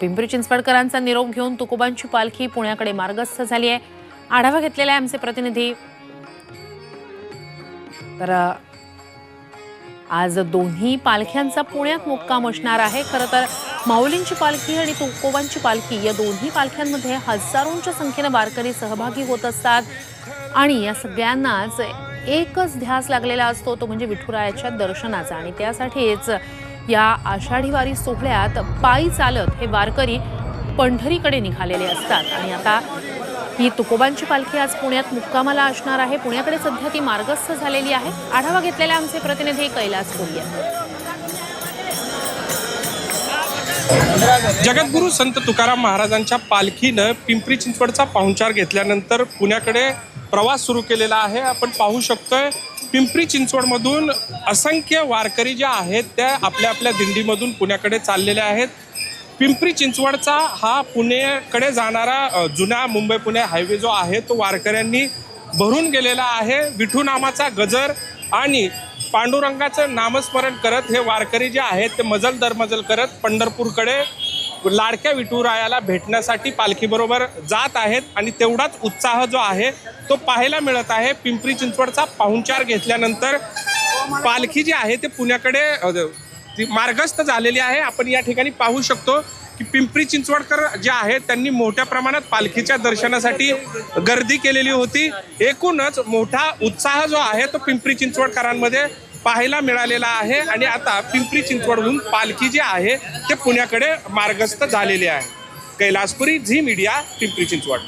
पिंपरी चिंचवडकरांचा निरोप घेऊन तुकोबांची पालखी पुण्याकडे मार्गस्थ झाली आहे. आढावा घेतलेला आहे आमचे प्रतिनिधी. तर आज दोन्ही पालख्यांचा पुण्यात मुक्काम असणार आहे. खरं तर माऊलींची पालखी आणि तुकोबांची पालखी या दोन्ही पालख्यांमध्ये हजारोंच्या संख्येनं वारकरी सहभागी होत असतात. आणि या सगळ्यांनाच एकच ध्यास लागलेला असतो तो म्हणजे विठुरायाच्या दर्शनाचा. आणि त्यासाठीच या आषाढी वारी सोहळ्यात पायी चालत हे वारकरी पंढरीकडे निघालेले असतात. आणि आता ही तुकोबांची पालखी आज पुण्यात मुक्कामाला असणार आहे. पुण्याकडे सध्या ती मार्गस्थ झालेली आहे. आढावा घेतलेल्या आमचे प्रतिनिधी कैलास कोलिया जगद्गुरू संत तुकाराम महाराजांच्या पालखीनं पिंपरी चिंचवडचा पाहुणचार घेतल्यानंतर पुण्याकडे प्रवास सुरू केलेला आहे. आपण पाहू शकतोय पिंपरी चिंचवडमधून असंख्य वारकरी ज्या आहेत त्या आपल्या आपल्या दिंडीमधून पुण्याकडे चाललेल्या आहेत. पिंपरी चिंचवडचा हा पुणेकडे जाणारा जुना मुंबई पुणे हायवे जो आहे तो वारकऱ्यांनी भरून गेलेला आहे. विठू नामाचा गजर आणि पांडुरंगाचं नामस्मरण करत हे वारकरी जे आहेत ते मजल दरमजल करत पंढरपूरकडे लाडक्या विठुरायाला भेटण्यासाठी पालखीबरोबर जात आहेत आणि तेवढाच उत्साह जो आहे तो पाहायला मिळत आहे. पिंपरी चिंचवडचा पाहुणचार घेतल्यानंतर पालखी जी आहे ते पुण्याकडे ती मार्गस्थ झालेली आहे. आपण या ठिकाणी पाहू शकतो की पिंपरी चिंचवडकर जे आहेत त्यांनी मोठ्या प्रमाणात पालखीच्या दर्शनासाठी गर्दी केलेली होती. एकूणच मोठा उत्साह जो आहे तो पिंपरी चिंचवडकरांमध्ये पाहायला मिळालेला आहे. आणि आता पिंपरी चिंचवडहून पालखी जी आहे ते पुण्याकडे मार्गस्थ झालेली आहे. Kailaspuri Zee media Pimpri Chinchwad.